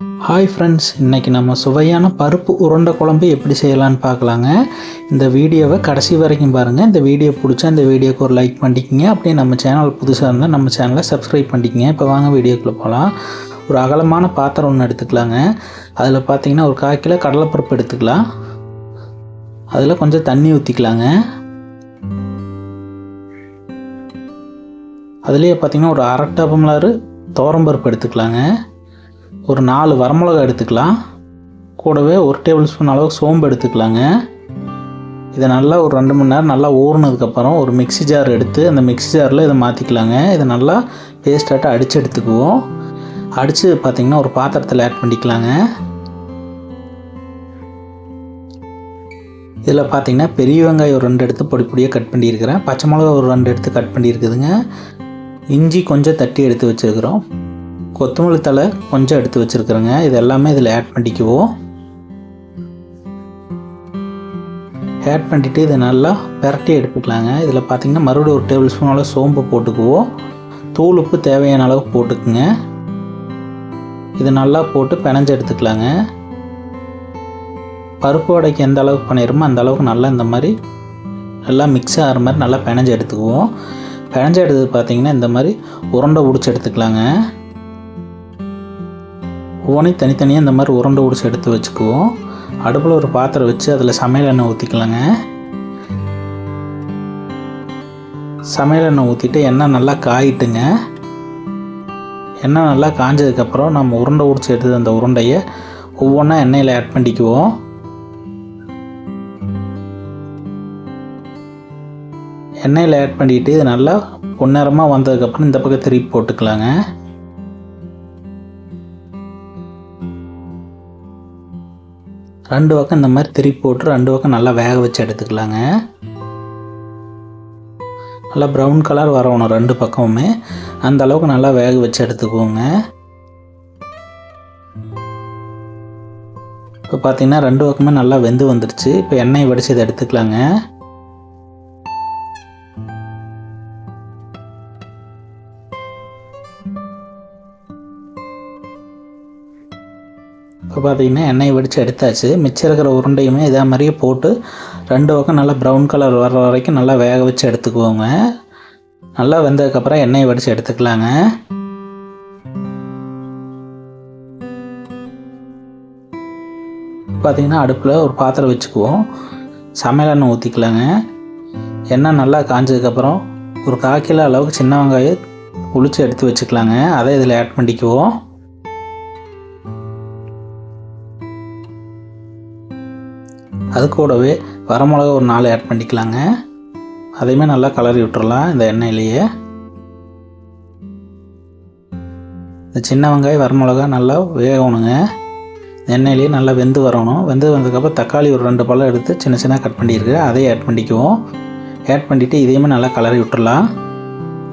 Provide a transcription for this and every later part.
Hi friends இன்றைக்கி நம்ம சுவையான பருப்பு உருண்டை குழம்பு எப்படி செய்யலான்னு பார்க்கலாங்க. இந்த வீடியோவை கடைசி வரைக்கும் பாருங்கள் இந்த வீடியோ பிடிச்சா இந்த வீடியோக்கு ஒரு லைக் பண்ணிக்கிங்க. அப்படியே நம்ம சேனல் புதுசாக இருந்தால் நம்ம சேனலை சப்ஸ்கிரைப் பண்ணிக்கங்க. இப்போ வாங்க வீடியோக்குள்ளே போகலாம் ஒரு அகலமான பாத்திரம் ஒன்று எடுத்துக்கலாங்க. அதில் பார்த்தீங்கன்னா ஒரு கால் கிலோ கடலைப்பருப்பு எடுத்துக்கலாம். அதில் கொஞ்சம் தண்ணி ஊற்றிக்கலாங்க அதுலேயே பார்த்தீங்கன்னா ஒரு அரை டம்ளர் தோரம்பருப்பு எடுத்துக்கலாங்க. ஒரு நாலு வரமிளகா எடுத்துக்கலாம். கூடவே ஒரு டேபிள் ஸ்பூன் அளவுக்கு சோம்பு எடுத்துக்கலாங்க. இதை நல்லா ஒரு ரெண்டு மணி நேரம் நல்லா ஊறினதுக்கப்புறம் ஒரு மிக்ஸி ஜார் எடுத்து அந்த மிக்ஸி ஜாரில் இதை மாற்றிக்கலாங்க இதை நல்லா பேஸ்டாட்ட அடித்து எடுத்துக்குவோம். அடித்து பார்த்திங்கன்னா ஒரு பாத்திரத்தில் ஆட் பண்ணிக்கலாங்க. இதில் பார்த்தீங்கன்னா பெரிய வெங்காயம் ஒரு ரெண்டு எடுத்து பொடி பொடியாக கட் பண்ணியிருக்கிறேன். பச்சை மிளகா ஒரு ரெண்டு எடுத்து கட் பண்ணியிருக்குதுங்க. இஞ்சி கொஞ்சம் தட்டி எடுத்து வச்சுருக்குறோம். கொத்தமல்லி தழை கொஞ்சம் எடுத்து வச்சுருக்குறேங்க. இது எல்லாமே இதில் ஆட் பண்ணிக்குவோம். ஆட் பண்ணிவிட்டு இதை நல்லா பரட்டி எடுத்துக்கலாங்க. இதில் பார்த்திங்கன்னா மறுபடியும் ஒரு டேபிள் ஸ்பூன் அளவு சோம்பு போட்டுக்குவோம். தூள் உப்பு தேவையான அளவு போட்டுக்குங்க. இது நல்லா போட்டு பிணைஞ்சு எடுத்துக்கலாங்க. பருப்பு வடைக்கு எந்த அளவுக்கு பண்ணிடுமோ அந்த அளவுக்கு நல்லா இந்த மாதிரி நல்லா மிக்ஸ் ஆகிற மாதிரி நல்லா பிணைஞ்சு எடுத்துக்குவோம். பிணைஞ்சு எடுத்தது பார்த்தீங்கன்னா இந்த மாதிரி உருண்டை உடிச்சு எடுத்துக்கலாங்க. ஒவ்வொன்றையும் தனித்தனியாக இந்த மாதிரி உருண்டை உடிச்சு எடுத்து வச்சுக்குவோம். அடுப்பில் ஒரு பாத்திரம் வச்சு அதில் சமையல் எண்ணெய் ஊற்றிக்கலாங்க சமையல் எண்ணெய் ஊற்றிட்டு எண்ணெய் நல்லா காயிட்டுங்க. எண்ணெய் நல்லா காஞ்சதுக்கப்புறம் நம்ம உருண்டை உடிச்சு எடுத்து அந்த உருண்டையை ஒவ்வொன்றா எண்ணெயில் ஆட் பண்ணிக்குவோம். எண்ணெயில் ஆட் பண்ணிட்டு இது நல்லா பொன்னிறமாக வந்ததுக்கப்புறம் இந்த பக்கம் திருப்பி போட்டுக்கலாங்க. ரெண்டு பக்கம் இந்த மாதிரி திருப்பி போட்டு ரெண்டு பக்கம் நல்லா வேக வச்சு எடுத்துக்கலாங்க. நல்லா ப்ரௌன் கலர் வரணும் ரெண்டு பக்கமுமே. அந்த அளவுக்கு நல்லா வேக வச்சு எடுத்துக்கோங்க. இப்போ பார்த்தீங்கன்னா ரெண்டு பக்கமே நல்லா வெந்து வந்துடுச்சு இப்போ எண்ணெய் வடித்து இதை எடுத்துக்கலாங்க. இப்போ பார்த்தீங்கன்னா எண்ணெய் வடித்து எடுத்தாச்சு. மிச்சம் இருக்கிற உருண்டையுமே இதே மாதிரியே போட்டு ரெண்டு பக்கம் நல்லா ப்ரௌன் கலர் வர்ற வரைக்கும் நல்லா வேக வச்சு எடுத்துக்குவோங்க நல்லா வெந்ததுக்கப்புறம் எண்ணெய் வடித்து எடுத்துக்கலாங்க. பார்த்தீங்கன்னா அடுப்பில் ஒரு பாத்திரம் வச்சுக்குவோம். சமையல் எண்ணெய் ஊற்றிக்கலாங்க எண்ணெய் நல்லா காஞ்சதுக்கப்புறம் ஒரு கால் கிலோ அளவுக்கு சின்ன வெங்காயம் உளிச்சு எடுத்து வச்சுக்கலாங்க. அதை இதில் ஆட் பண்ணிக்குவோம். அது கூடவே வரமிளகா ஒரு நாலு ஆட் பண்ணிக்கலாங்க. அதையுமே நல்லா கலரி விட்டுறலாம் இந்த எண்ணெயிலேயே. இந்த சின்ன வெங்காயம் வரமிளகா நல்லா வேகணுங்க. எண்ணெயிலேயே நல்லா வெந்து வரணும். வெந்து வந்ததுக்கப்புறம் தக்காளி ஒரு ரெண்டு பழம் எடுத்து சின்ன சின்ன கட் பண்ணியிருக்கு அதையும் ஆட் பண்ணிக்குவோம். ஆட் பண்ணிவிட்டு இதையுமே நல்லா கலரி விட்டுடலாம்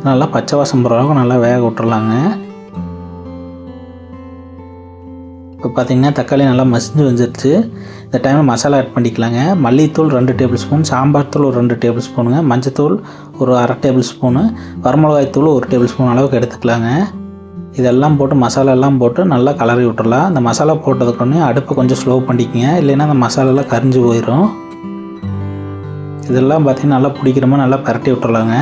நல்லா பச்சை வாசம் போகிற அளவுக்கு நல்லா வேக விட்டுடலாங்க இப்போ பார்த்திங்கன்னா தக்காளி நல்லா மசிஞ்சு வந்துருச்சு. இந்த டைமில் மசாலா ஆட் பண்ணிக்கலாங்க. மல்லித்தூள் ரெண்டு டேபிள் ஸ்பூன் சாம்பார் தூள் ஒரு ரெண்டு டேபிள் ஸ்பூனுங்க மஞ்சத்தூள் ஒரு அரை டேபிள் ஸ்பூனு வரமிளகாய் தூள் ஒரு டேபிள் ஸ்பூன் அளவுக்கு எடுத்துக்கலாங்க. இதெல்லாம் போட்டு மசாலா எல்லாம் போட்டு நல்லா கலரி விட்டுடலாம் இந்த மசாலா போட்டதுக்கொன்னே அடுப்பை கொஞ்சம் ஸ்லோ பண்ணிக்கங்க. இல்லைன்னா அந்த மசாலாலாம் கரிஞ்சு போயிடும் இதெல்லாம் பார்த்திங்கன்னா நல்லா பிடிக்கிறமா நல்லா பரட்டி விட்டுடலாங்க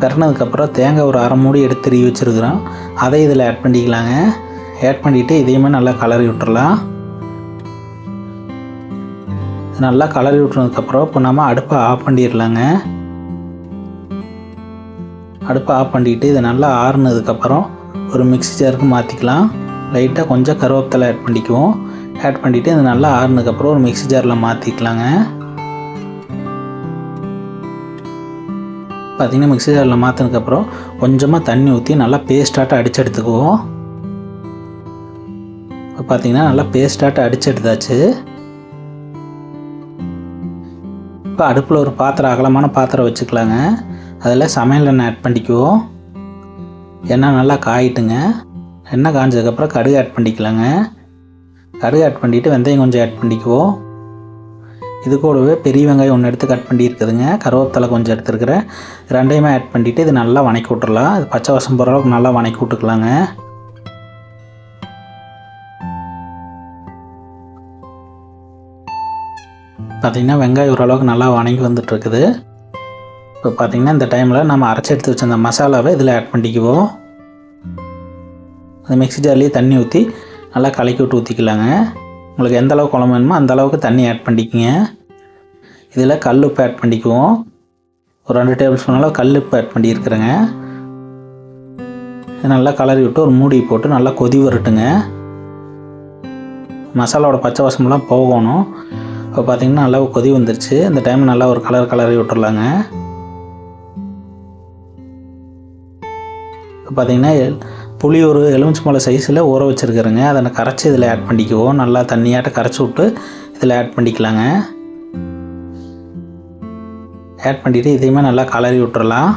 பரட்டினதுக்கப்புறம் தேங்காய் ஒரு அரை மூடி எடுத்து திருவி வச்சுருக்குறோம். அதை இதில் ஆட் பண்ணிக்கலாங்க. ஆட் பண்ணிவிட்டு இதையுமே நல்லா கலரி விட்டுடலாம் நல்லா கலரி விட்டுனதுக்கப்புறம் இப்போ நம்ம அடுப்பை ஆஃப் பண்ணிடலாங்க. அடுப்பை ஆஃப் பண்ணிட்டு இதை நல்லா ஆறுனதுக்கப்புறம் ஒரு மிக்ஸி ஜாருக்கு மாற்றிக்கலாம் லைட்டாக கொஞ்சம் கருவேப்பிலை ஆட் பண்ணிக்குவோம். ஆட் பண்ணிவிட்டு இது நல்லா ஆறுனதுக்கப்புறம் ஒரு மிக்ஸி ஜாரில் மாற்றிக்கலாங்க பார்த்திங்கன்னா மிக்ஸி ஜாரில் மாற்றினதுக்கப்புறம் கொஞ்சமாக தண்ணி ஊற்றி நல்லா பேஸ்டாட்டம் அடித்து எடுத்துக்குவோம். இப்போ பார்த்தீங்கன்னா நல்லா பேஸ்டாட்டம் அடித்து எடுத்தாச்சு. இப்போ அடுப்பில் ஒரு பாத்திரம் அகலமான பாத்திரம் வச்சுக்கலாங்க. அதில் சமையல் எண்ணெய் ஆட் பண்ணிக்குவோம் எண்ணெய் நல்லா காயிட்டுங்க. எண்ணெய் காஞ்சதுக்கப்புறம் கடுகு ஆட் பண்ணிக்கலாங்க. கடுகு ஆட் பண்ணிவிட்டு வெந்தயம் கொஞ்சம் ஆட் பண்ணிக்குவோம் இது கூடவே பெரிய வெங்காயம் ஒன்று எடுத்து கட் பண்ணி இருக்குதுங்க கருவேப்பிலை கொஞ்சம் எடுத்துருக்கிறேன். ரெண்டையுமே ஆட் பண்ணிவிட்டு இது நல்லா வணக்கி விட்டுறலாம். இது பச்சை வசம் போகிற அளவுக்கு நல்லா வணக்கி விட்டுக்கலாங்க. பார்த்திங்கன்னா வெங்காயம் ஓரளவுக்கு நல்லா வணங்கி வந்துட்டுருக்குது. இப்போ பார்த்திங்கன்னா இந்த டைமில் நம்ம அரைச்சி எடுத்து வச்சிருந்த மசாலாவை இதில் ஆட் பண்ணிக்குவோம். அந்த மிக்ஸி ஜார்லேயே தண்ணி ஊற்றி நல்லா கலக்கி விட்டு ஊற்றிக்கலாங்க உங்களுக்கு எந்த அளவுக்கு குழம்பு வேணுமோ அந்த அளவுக்கு தண்ணி ஆட் பண்ணிக்கோங்க. இதில் கல் உப்பு ஆட் பண்ணிக்குவோம். ஒரு ரெண்டு டேபிள் ஸ்பூன் அளவு கல் உப்பு ஆட் பண்ணியிருக்கிறேங்க. இது நல்லா கலரி விட்டு ஒரு மூடி போட்டு நல்லா கொதி வரட்டுங்க. மசாலாவோட பச்சை வாசமெல்லாம் போகணும். இப்போ பார்த்தீங்கன்னா நல்லா கொதி வந்துருச்சு. இந்த டைம் நல்லா ஒரு கலர் கலரி விட்டுறலாங்க இப்போ பார்த்தீங்கன்னா எல்- புளி ஒரு எலுமிச்சை மலை சைஸில் ஊற வச்சுருக்குறேங்க. அதை நான் கரைச்சி இதில் ஆட் பண்ணிக்குவோம். நல்லா தண்ணியாட்ட கரைச்சி விட்டு இதில் ஆட் பண்ணிக்கலாங்க. ஆட் பண்ணிவிட்டு இதையுமே நல்லா கலரி விட்டுறலாம்.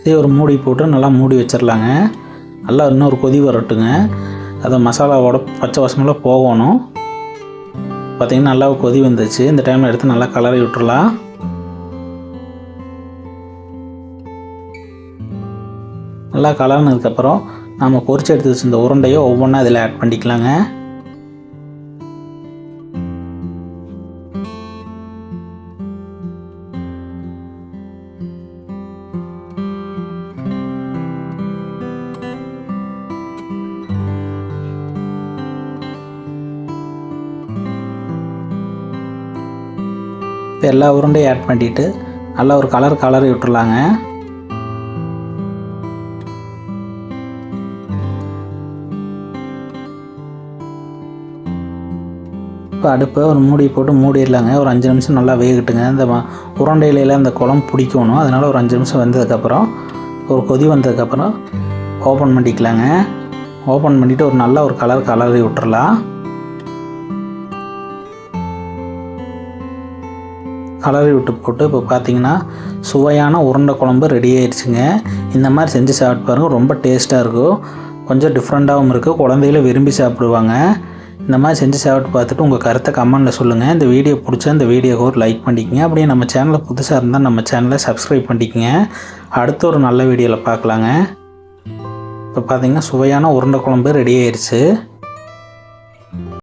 இதே ஒரு மூடி போட்டு நல்லா மூடி வச்சிடலாங்க நல்லா இன்னொரு கொதி வரட்டுங்க. அது மசாலாவோட பச்சை வசமெல்லாம் போகணும். பார்த்திங்கன்னா நல்லா கொதி வந்துச்சு இந்த டைமில் எடுத்து நல்லா கலரி விட்டுடலாம் நல்லா கலர்னதுக்கப்புறம் நாம் பொறிச்சு எடுத்து வச்சிருந்த உருண்டையை ஒவ்வொன்றா இதில் ஆட் பண்ணிக்கலாங்க. இப்போ எல்லா உருண்டையும் ஆட் பண்ணிட்டு நல்லா ஒரு கலர் கலரி விட்டுறலாங்க இப்போ அடுப்பை ஒரு மூடி போட்டு மூடிடலாங்க. ஒரு அஞ்சு நிமிஷம் நல்லா வேகட்டுங்க. இந்த உருண்டையில அந்த குளம் பிடிக்கணும். அதனால் ஒரு அஞ்சு நிமிஷம் வந்ததுக்கப்புறம் ஒரு கொதி வந்ததுக்கப்புறம் ஓப்பன் பண்ணிக்கலாங்க. ஓப்பன் பண்ணிவிட்டு ஒரு நல்ல ஒரு கலர் கலரி விட்டுறலாம். கலரி விட்டு போட்டு இப்போ பார்த்தீங்கன்னா சுவையான உருண்டை குழம்பு ரெடி ஆயிடுச்சுங்க. இந்த மாதிரி செஞ்சு சாப்பிட்டு பாருங்கள் ரொம்ப டேஸ்ட்டாக இருக்கும். கொஞ்சம் டிஃப்ரெண்ட்டாகவும் இருக்குது குழந்தைகளும் விரும்பி சாப்பிடுவாங்க. இந்த மாதிரி செஞ்சு சாப்பிட்டு பார்த்துட்டு உங்கள் கருத்தை கமெண்டில் சொல்லுங்கள் இந்த வீடியோ பிடிச்சா இந்த வீடியோக்கு ஒரு லைக் பண்ணிக்கங்க. அப்படியே நம்ம சேனலில் புதுசாக இருந்தால் நம்ம சேனலை சப்ஸ்கிரைப் பண்ணிக்கங்க. அடுத்த ஒரு நல்ல வீடியோவில் பார்க்கலாங்க. இப்போ பார்த்தீங்கன்னா சுவையான உருண்டை குழம்பு ரெடி ஆயிடுச்சு.